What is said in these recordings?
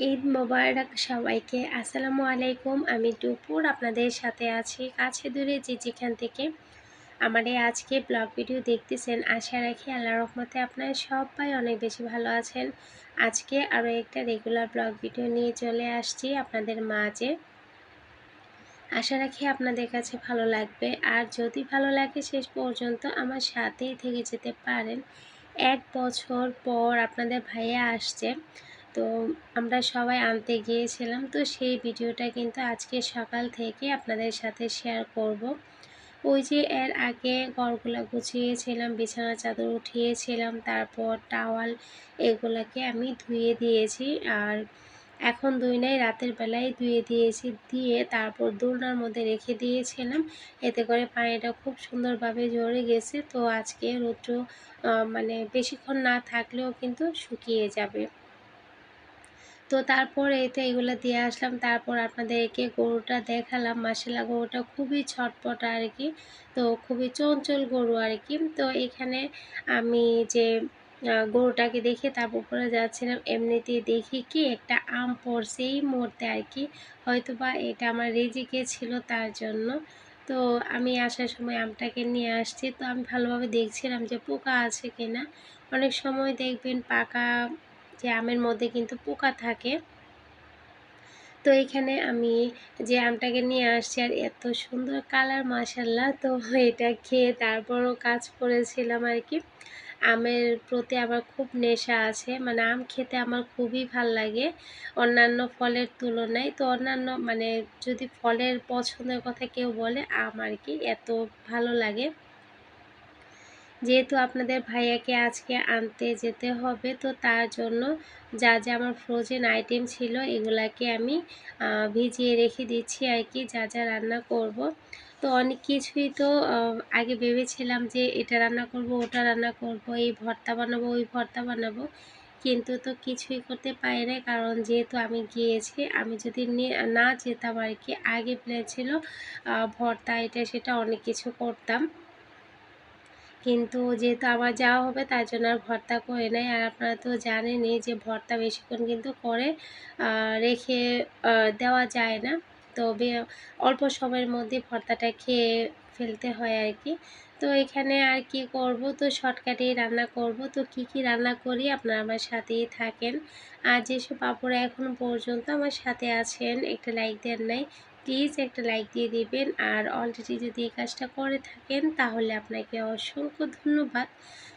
ঈদ মোবারক সবাইকে। আসসালামু আলাইকুম। আমি টুপুর আপনাদের সাথে আছি কাছে দূরে যে যেখান থেকে আমার এই আজকে ব্লগ ভিডিও দেখতেছেন, আশা রাখি আল্লাহ রহমতে আপনারা সবাই অনেক বেশি ভালো আছেন। আজকে আরও একটা রেগুলার ব্লগ ভিডিও নিয়ে চলে আসছি আপনাদের মাঝে। আশা রাখি আপনাদের কাছে ভালো লাগবে। আর যদি ভালো লাগে শেষ পর্যন্ত আমার সাথেই থেকে যেতে পারেন। এক বছর পর আপনাদের ভাইয়া আসছে। তো আমরা সবাই আনতে গিয়েছিলাম। তো সেই ভিডিওটা কিন্তু আজকে সকাল থেকে আপনাদের সাথে শেয়ার করব। ওই যে এর আগে ঘরগুলো গুছিয়েছিলাম বিছানা চাদর উঠিয়েছিলাম, তারপর টাওয়াল এগুলাকে আমি ধুয়ে দিয়েছি। আর এখন দুই নাই, রাতের বেলায় ধুয়ে দিয়েছি, দিয়ে তারপর দোলনার মধ্যে রেখে দিয়েছিলাম। এতে করে পানিটা খুব সুন্দরভাবে ঝরে গেছে। তো আজকে রৌদ্র মানে বেশিক্ষণ না থাকলেও কিন্তু শুকিয়ে যাবে। তো তারপর এই তো এগুলো দিয়ে আসলাম। তারপর আপনাদেরকে গরুটা দেখালাম। মাসালা গরুটা খুবই ছটপট আর কি তো খুবই চঞ্চল গরু আর কি তো এখানে আমি যে গরুটাকে দেখে তারপর উপরে যাচ্ছিলাম, এমনিতেই দেখি কি একটা আম পড়ছে এই মুহূর্তে আর কি হয়তো বা এটা আমার রেজিকে ছিল তার জন্য। তো আমি আসার সময় আমটাকে নিয়ে আসছি। তো আমি ভালোভাবে দেখছিলাম যে পোকা আছে কিনা। অনেক সময় দেখবেন পাকা যে আমের মধ্যে কিন্তু পোকা থাকে। তো এখানে আমি যে আমটাকে নিয়ে আসছি আর এত সুন্দর কালার মাসাল্লাহ তো এটা খেয়ে তারপরও কাজ করেছিলাম আর কি। আমের প্রতি আমার খুব নেশা আছে। মানে আম খেতে আমার খুবই ভালো লাগে অন্যান্য ফলের তুলনায়। তো অন্যান্য মানে যদি ফলের পছন্দের কথা কেউ বলে, আম আর কি এত ভালো লাগে। যেহেতু আপনাদের ভাইয়াকে আজকে আনতে যেতে হবে, তো তার জন্য যা যা আমার ফ্রোজেন আইটেম ছিল এগুলাকে আমি ভিজিয়ে রেখে দিচ্ছি আর কি, যা যা রান্না করব। তো অনেক কিছুই তো আগে ভেবেছিলাম যে এটা রান্না করব, ওটা রান্না করব, এই ভর্তা বানাবো, ওই ভর্তা বানাবো, কিন্তু তো কিছুই করতে পারি না কারণ যেহেতু আমি গিয়েছি, আমি যদি না যেতাম আর কি, আগে প্ল্যান ছিল ভর্তা এটা সেটা অনেক কিছু করতাম। কিন্তু যেহেতু আমার যাওয়া হবে, তার জন্য আর ভর্তা করে নেয় আর আপনারা তো জানেনই যে ভর্তা বেশিক্ষণ কিন্তু করে রেখে দেওয়া যায় না। তো অল্প সময়ের মধ্যে ভর্তাটা খেয়ে ফেলতে হয় আর কি। তো এখানে আর কি করব? তো শর্টকাটেই রান্না করব। তো কি কি রান্না করি? আপনারা আমার সাথেই থাকেন। আর যেসব আপুরা এখন পর্যন্ত আমার সাথে আছেন, একটা লাইক দেন নাই। প্লিজ একটা লাইক দিয়ে দিবেন। আর অলরেডি যদি এই কাজটা করে থাকেন, তাহলে আপনাকে অসংখ্য ধন্যবাদ।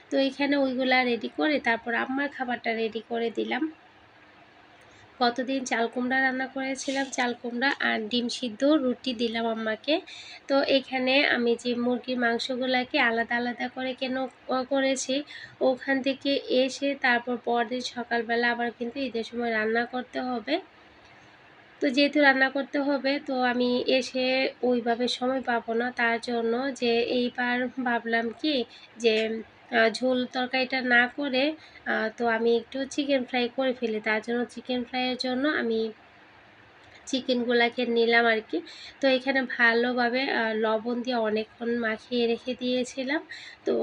তো এখানে ওইগুলা রেডি করে তারপর আমার খাবারটা রেডি করে দিলাম। কতদিন চাল কুমড়া রান্না করেছিলাম, চাল কুমড়া আর ডিম সিদ্ধ রুটি দিলাম আম্মাকে। তো এখানে আমি যে মুরগির মাংসগুলোকে আলাদা আলাদা করে কেন করেছি, ওখান থেকে এসে তারপর পরদিন সকালবেলা আবার কিন্তু ঈদের সময় রান্না করতে হবে। তো যেহেতু রান্না করতে হবে, তো আমি এসে ওইভাবে সময় পাবো না। তার জন্য যে এইবার ভাবলাম কি যে ঝোল তরকারিটা না করে তো আমি একটু চিকেন ফ্রাই করে ফেলি। তার জন্য চিকেন ফ্রাইয়ের জন্য আমি চিকেনগুলাকে নিলাম আর কি। তো এখানে ভালোভাবে লবণ দিয়ে অনেকক্ষণ মাখিয়ে রেখে দিয়েছিলাম। তো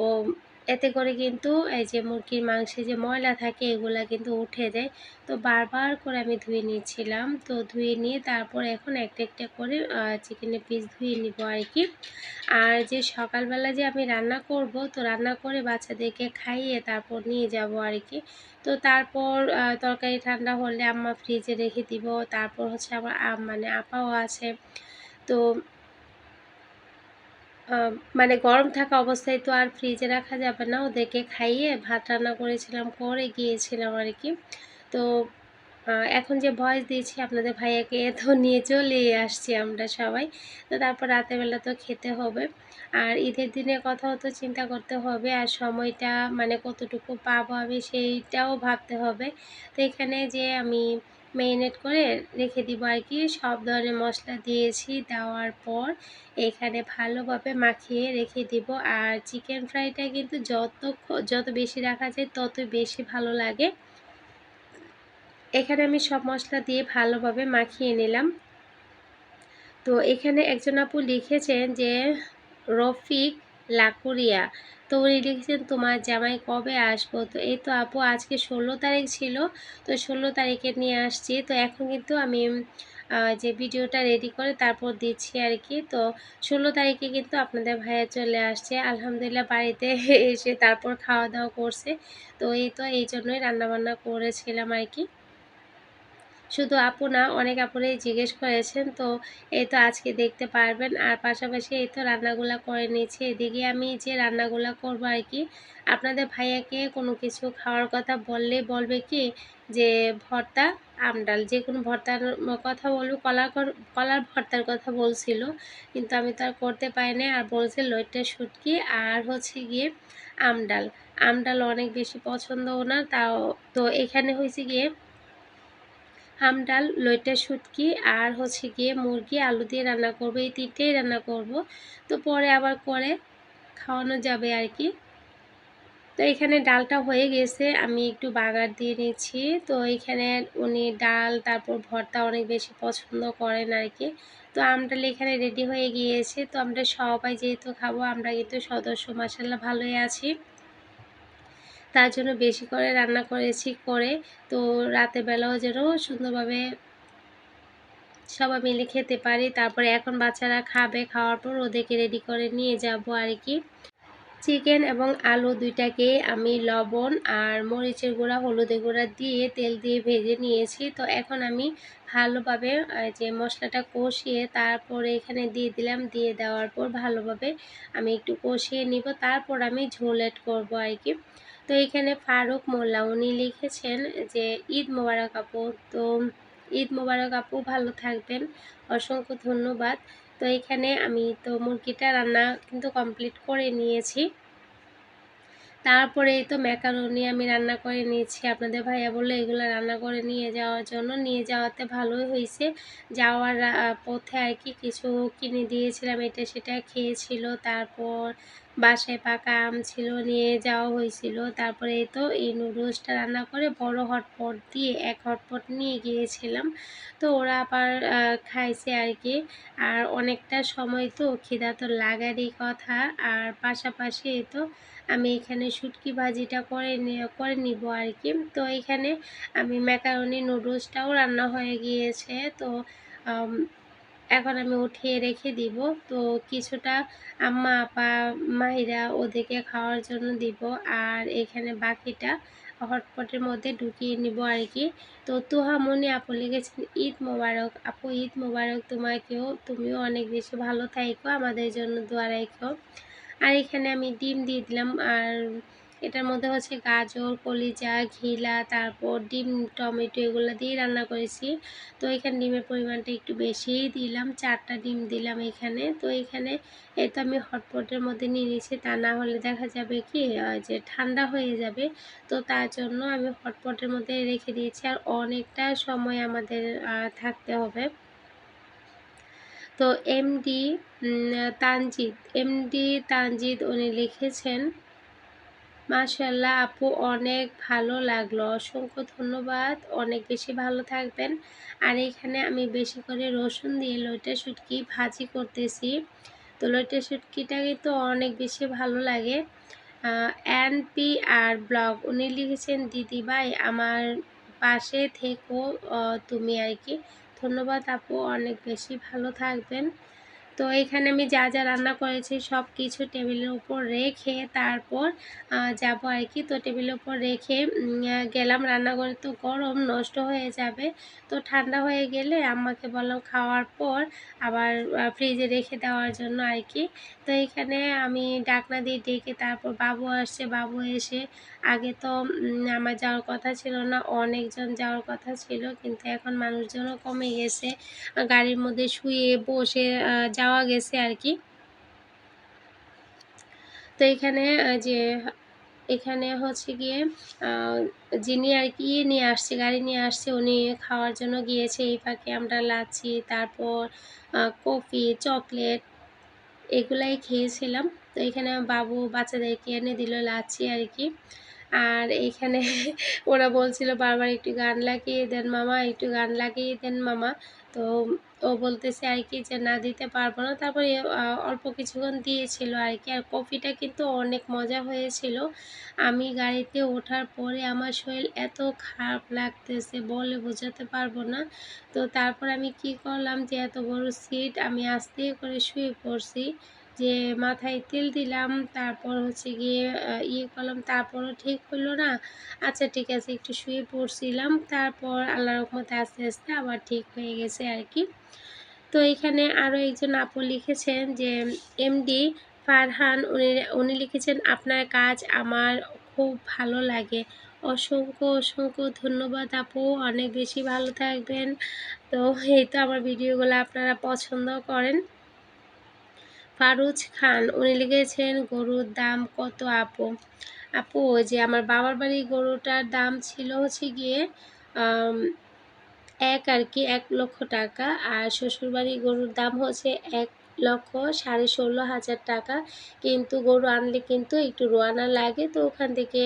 এতে করে কিন্তু এই যে মুরগির মাংসে যে ময়লা থাকে, এগুলা কিন্তু উঠে যায়। তো বারবার করে আমি ধুয়ে নিয়েছিলাম তো ধুয়ে নিয়ে তারপর এখন একটা একটা করে চিকেনের পিস ধুয়ে নিব আর কি আর যে সকালবেলা যে আমি রান্না করব, তো রান্না করে বাচ্চাদেরকে খাইয়ে তারপর নিয়ে যাব আর কি তো তারপর তরকারি ঠান্ডা হলে আম্মা ফ্রিজে রেখে দিব। তারপর হচ্ছে আমার মানে আপাও আছে। তো মানে গরম থাকা অবস্থায় তো আর ফ্রিজে রাখা যাবে না। ওদেরকে খাইয়ে ভাত রান্না করেছিলাম করে গিয়েছিলাম আর কি। তো এখন যে ভয়েস দিয়েছি, আপনাদের ভাইয়াকে তো নিয়ে চলে আসছি আমরা সবাই। তো তারপর রাতেরবেলা তো খেতে হবে। আর ঈদের দিনের কথাও তো চিন্তা করতে হবে, আর সময়টা মানে কতটুকু পাবো আমি সেইটাও ভাবতে হবে। তো এখানে যে আমি মেরিনেট করে রেখে দিব আর কি। সব ধরনের মশলা দিয়েছি, দেওয়ার পর এখানে ভালোভাবে মাখিয়ে রেখে দিব। আর চিকেন ফ্রাইটা কিন্তু যত যত বেশি রাখা যায় তত বেশি ভালো লাগে। এখানে আমি সব মশলা দিয়ে ভালোভাবে মাখিয়ে নিলাম। তো এখানে একজন আপু লিখেছেন যে, রফিক লাকুরিয়া তো উনি লিখেছেন, তোমার জামাই কবে আসব? তো এই তো আপু, আজকে ষোলো তারিখ ছিল, তো ষোলো তারিখে নিয়ে আসছি। তো এখন কিন্তু আমি যে ভিডিওটা রেডি করে তারপর দিচ্ছি আর কি। তো ষোলো তারিখে কিন্তু আপনাদের ভাইয়া চলে আসছে। আলহামদুলিল্লাহ বাড়িতে এসে তারপর খাওয়া দাওয়া করছে। তো এই তো, এই জন্যই রান্নাবান্না করেছিলাম আর কি। শুধু আপু না, অনেক আপুরেই জিজ্ঞেস করেছেন, তো এই তো আজকে দেখতে পারবেন। আর পাশাপাশি এই তো রান্নাগুলা করে নিয়েছি। এদিকে আমি যে রান্নাগুলা করব আর কি, আপনাদের ভাইয়াকে কোনো কিছু খাওয়ার কথা বললে বলবে কি যে ভর্তা আমডাল যে কোনো ভর্তার কথা বলব, কলার কলার ভর্তার কথা বলছিল, কিন্তু আমি তো আর করতে পারিনি আর বলছে লইট্টা শুটকি আর হচ্ছে গিয়ে আমডাল আমডাল অনেক বেশি পছন্দ ওনার তাও তো এখানে হয়েছে গিয়ে হাম ডাল, লইটা শুটকি আর হচ্ছে গিয়ে মুরগি, আলু দিয়ে রান্না করব। এই তিনটেই রান্না করব। তো পরে আবার করে খাওয়ানো যাবে আর কি। তো এখানে ডালটা হয়ে গেছে, আমি একটু বাগার দিয়ে নিচ্ছি। তো এখানে উনি ডাল, তারপর ভর্তা অনেক বেশি পছন্দ করেন আর কি। তো আমডাল এখানে রেডি হয়ে গিয়েছে। তো আমরা সবাই যেহেতু খাব, আমরা কিন্তু সদস্য মাসাল্লাহ ভালোই আছি। তার জন্য বেশি করে রান্না করেছি, করে তো বেলাও যেন সুন্দরভাবে সবাই মিলে খেতে পারি। তারপরে এখন বাচ্চারা খাবে, খাওয়ার পর ওদেরকে রেডি করে নিয়ে যাব আর কি চিকেন এবং আলু দুইটাকে আমি লবণ আর মরিচের গুঁড়া, হলুদের গুঁড়া দিয়ে তেল দিয়ে ভেজে নিয়েছি। তো এখন আমি ভালোভাবে যে মশলাটা কষিয়ে তারপরে এখানে দিয়ে দিলাম, দিয়ে দেওয়ার পর ভালোভাবে আমি একটু কষিয়ে নিব। তারপর আমি ঝোল এড করব আর কি তো এখানে ফারুক মোল্লা, উনি লিখেছেন যে, ঈদ মোবারক আপু, তো ঈদ মোবারক আপু, ভালো থাকবেন। অসংখ্য ধন্যবাদ। তো এখানে আমি তো মুরগিটা রান্না কিন্তু কমপ্লিট করে নিয়েছি। তারপরে তো ম্যাকারনি আমি রান্না করে নিয়েছি। আপনাদের ভাইয়া বলল, এগুলো রান্না করে নিয়ে যাওয়ার জন্য, নিয়ে যাওয়াতে ভালোই হয়েছে যাওয়ার পথে আর কি কিছু কিনে দিয়েছিলাম, এটা সেটা খেয়েছিল। তারপর বাসায় পাকা আম ছিল, নিয়ে যাওয়া হয়েছিল। তারপরে তো এই নুডলসটা রান্না করে বড় হটপট দিয়ে এক হটপট নিয়ে গিয়েছিলাম। তো ওরা আবার খাইছে আর কি। আর অনেকটা সময় তো খিদা তো লাগারই কথা। আর পাশাপাশি তো আমি এখানে শুটকি ভাজিটা করে করে নিব আর কি। তো এখানে আমি ম্যাকারনি নুডলসটাও রান্না হয়ে গিয়েছে। তো এখন আমি উঠিয়ে রেখে দিব। তো কিছুটা আম্মা, আপা মাহিরা ওদেরকে খাওয়ার জন্য দিব। আর এখানে বাকিটা হটপটের মধ্যে ঢুকিয়ে নিব আর কি তো তুহামনি আপু লিখেছেন, ঈদ মোবারক। আপু, ঈদ মোবারক তোমাকেও, তুমিও অনেক বেশি ভালো থাইকো। আমাদের জন্য দোয়া রাখো আর এখানে আমি ডিম দিয়ে দিলাম। আর এটার মধ্যে হচ্ছে গাজর, কলিজা, ঘিলা, তারপর ডিম, টমেটো এগুলো দিয়ে রান্না করেছি। তো এখানে ডিমের পরিমাণটা একটু বেশিই দিলাম, চারটা ডিম দিলাম এখানে। তো এখানে এই তো আমি হটপটের মধ্যে নিয়ে নিয়েছি, তা না হলে দেখা যাবে কি যে ঠান্ডা হয়ে যাবে। তো তার জন্য আমি হটপটের মধ্যে রেখে দিয়েছি, আর অনেকটা সময় আমাদের থাকতে হবে। তো এমডি তানজিদ এমডি তানজিদ উনি লিখেছেন মাশাল্লাহ আপু অনেক ভালো লাগল। অসংখ্য ধন্যবাদ। অনেক বেশি ভালো থাকবেন। আর এখানে আমি বেশি করে রসুন দিয়ে লইটা শুটকি ভাজি করতেছি। তো লইটা শুটকিটা কিন্তু অনেক বেশি ভালো লাগে। এন পি আর ব্লগ উনি লিখেছেন, দিদি ভাই, আমার পাশে থেকো তুমি আর কি। ধন্যবাদ, আপু। অনেক বেশি ভালো থাকবেন। তো এখানে আমি যা যা রান্না করেছি সব কিছু টেবিলের উপর রেখে তারপর যাব আর কি। তো টেবিলের উপর রেখে গেলাম রান্নাঘরে। তো গরম, নষ্ট হয়ে যাবে। তো ঠান্ডা হয়ে গেলে আম্মাকে বললাম খাওয়ার পর আবার ফ্রিজে রেখে দেওয়ার জন্য আর কি। তো এখানে আমি ডাকনা দিয়ে ডেকে তারপর বাবু আসছে। বাবু এসে আগে তো আমার যাওয়ার কথা ছিল না। অনেকজন যাওয়ার কথা ছিল। কিন্তু এখন মানুষজনও কমে গেছে। গাড়ির মধ্যে শুয়ে বসে যাওয়া গেছে আর কি। তো এখানে যে, এখানে হচ্ছে গিয়ে যিনি আর কি নিয়ে আসছে, গাড়ি নিয়ে আসছে, উনি খাওয়ার জন্য গিয়েছে এই ফাঁকে আমরা লাচ্ছি, তারপর কফি, চকলেট এগুলাই খেয়েছিলাম। তো এখানে বাবু বাচ্চাদেরকে এনে দিল লাচ্ছি আর কি। আর এইখানে ওরা বলছিল, বারবার একটু গান লাগিয়ে দেন মামা, একটু গান লাগিয়ে দেন মামা। তো ও বলতেছে আর কি যে না দিতে পারব না। তারপরে অল্প কিছুক্ষণ দিয়েছিল আর কি আর কফিটা কিন্তু অনেক মজা হয়েছিল। আমি গাড়িতে ওঠার পরে আমার শরীর এত খারাপ লাগতেছে, বলে বোঝাতে পারব না। তো তারপর আমি কি করলাম যে, এত বড় সিট আমি আস্তে করে শুয়ে পড়ছি। যে মাথায় তেল দিলাম, তারপর হচ্ছে গিয়ে ইয়ে করলাম, তারপরও ঠিক হলো না। আচ্ছা ঠিক আছে, একটু শুয়ে পড়ছিলাম, তারপর আল্লাহ রহমতে আস্তে আস্তে আবার ঠিক হয়ে গেছে আর কি। তো এখানে আরও একজন আপু লিখেছেন যে এমডি ফারহান, উনি উনি লিখেছেন, আপনার কাজ আমার খুব ভালো লাগে। অসংখ্য অসংখ্য ধন্যবাদ আপু, অনেক বেশি ভালো থাকবেন। তো এই তো আমার ভিডিওগুলো আপনারা পছন্দ করেন। ফারুজ খান, উনি লিখেছেন, গরুর দাম কত আপু? আপু যে আমার বাবার বাড়ি গরুটার দাম ছিল হচ্ছে গিয়ে এক আর কি, এক লক্ষ টাকা, আর শ্বশুরবাড়ির গরুর দাম হচ্ছে এক লক্ষ সাড়ে ষোলো হাজার টাকা। কিন্তু গরু আনলে কিন্তু একটু রোয়ানা লাগে। তো ওখান থেকে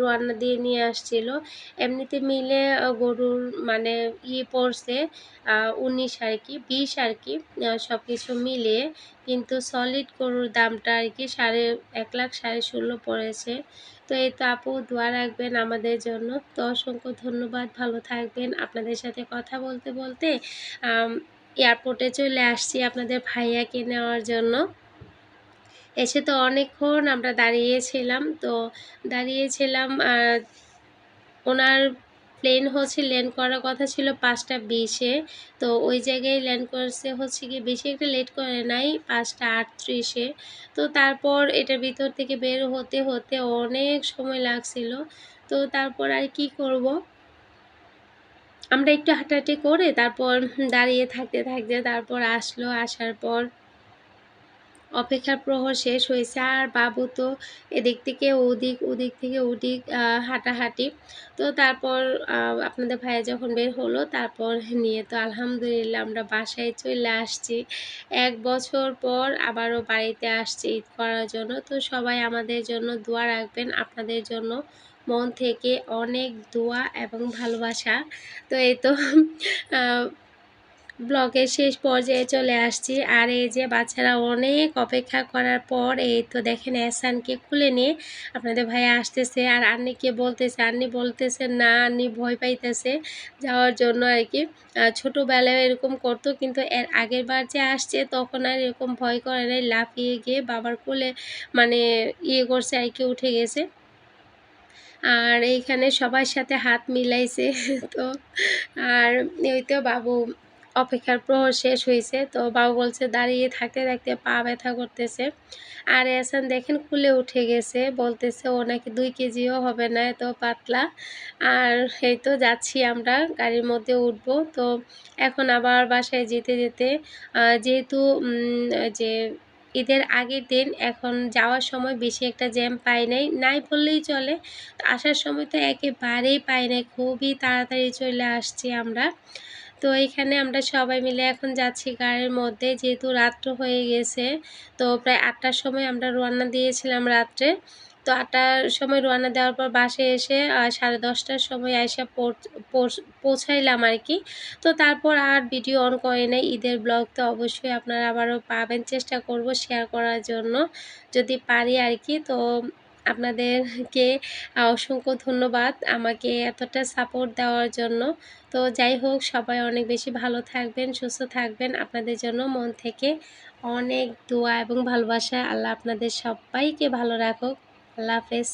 রোয়ানা দিয়ে নিয়ে আসছিল। এমনিতে মিলে গরুর মানে ইয়ে পড়ছে উনিশ আর কি, বিশ আর কি সব কিছু মিলিয়ে কিন্তু সলিড গরুর দামটা আর কি সাড়ে, এক লাখ সাড়ে ষোলো পড়েছে। তো এই তো আপু, দোয়া রাখবেন আমাদের জন্য। তো অসংখ্য ধন্যবাদ। ভালো থাকবেন। আপনাদের সাথে কথা বলতে বলতে এয়ারপোর্টে চলে আসছি আপনাদের ভাইয়াকে নেওয়ার জন্য। এসে তো অনেকক্ষণ আমরা দাঁড়িয়েছিলাম, তো দাঁড়িয়েছিলাম ওনার প্লেন হচ্ছে ল্যান্ড করার কথা ছিল পাঁচটা বিশে, তো ওই জায়গায় ল্যান্ড করছে হচ্ছে কি বেশি একটা লেট করে নাই, পাঁচটা আটত্রিশে। তো তারপর এটার ভিতর থেকে বের হতে হতে অনেক সময় লাগছিল, তো তারপর আর কি করব? আমরা একটু হাঁটাহাঁটি করে তারপর দাঁড়িয়ে থাকতে থাকতে তারপর আসলো, আসার পর অপেক্ষার প্রহর শেষ হয়েছে। আর বাবু তো এদিক থেকে ওদিক ওদিক থেকে ওদিক হাঁটাহাঁটি। তো তারপর আপনাদের ভাইয়া যখন বের হলো, তারপর নিয়ে তো আলহামদুলিল্লাহ আমরা বাসায় চলে আসছি। এক বছর পর আবারও বাড়িতে আসছি ঈদ করার জন্য। তো সবাই আমাদের জন্য দোয়া রাখবেন, আপনাদের জন্য মন থেকে অনেক দোয়া এবং ভালোবাসা। তো এই তো ব্লগের শেষ পর্যায়ে চলে আসছি। আর এই যে বাচ্চারা অনেক অপেক্ষা করার পর এই তো দেখেন এসানকে খুলে নিয়ে আপনাদের ভাই আসতেছে। আর আন্নিকে বলতেছে, আন্নি বলতেছে, না, আন্নি ভয় পাইতেছে যাওয়ার জন্য আর কি ছোটোবেলায় এরকম করতো, কিন্তু এর আগের বার যে আসছে তখন আর এরকম ভয় করে নাই, লাফিয়ে গিয়ে বাবার কোলে মানে ইয়ে করছে আর কি, উঠে গেছে। আর এইখানে সবার সাথে হাত মিলাইছে, তো আর ওই তো বাবু অপেক্ষার প্রহর শেষ হয়েছে তো বাবু বলছে দাঁড়িয়ে থাকতে থাকতে পা ব্যথা করতেছে। আর এসান দেখেন খুলে উঠে গেছে, বলতেছে ও নাকি দুই কেজিও হবে না এত পাতলা। আর এই তো যাচ্ছি আমরা, গাড়ির মধ্যে উঠবো। তো এখন আবার বাসায় যেতে যেতে যেহেতু যে ঈদের আগের দিন এখন যাওয়ার সময় বেশি একটা জ্যাম পাই নাই নাই বললেই চলে। তো আসার সময় তো একেবারেই পাই নাই, খুবই তাড়াতাড়ি চলে আসছি আমরা। তো এখানে আমরা সবাই মিলে এখন যাচ্ছি গাড়ির মধ্যে, যেহেতু রাত্র হয়ে গেছে, তো প্রায় আটটার সময় আমরা রওনা দিয়েছিলাম রাত্রে। তো আটটার সময় রওনা দেওয়ার পর বাসে এসে সাড়ে দশটার সময় পৌঁছ- পৌঁছাইলাম আর কি। তো তারপর আর ভিডিও অন করে নেই। ঈদের ব্লগ তো অবশ্যই আপনারা আবারও পাবেন। চেষ্টা করব শেয়ার করার জন্য। যদি পারি আর কি, তো আপনাদেরকে অসংখ্য ধন্যবাদ আমাকে এতটা সাপোর্ট দেওয়ার জন্য। তো যাই হোক, সবাই অনেক বেশি ভালো থাকবেন, সুস্থ থাকবেন। আপনাদের জন্য মন থেকে অনেক দোয়া এবং ভালোবাসা। আল্লাহ আপনাদের সবাইকে ভালো রাখুক। আল্লাহ হাফেজ।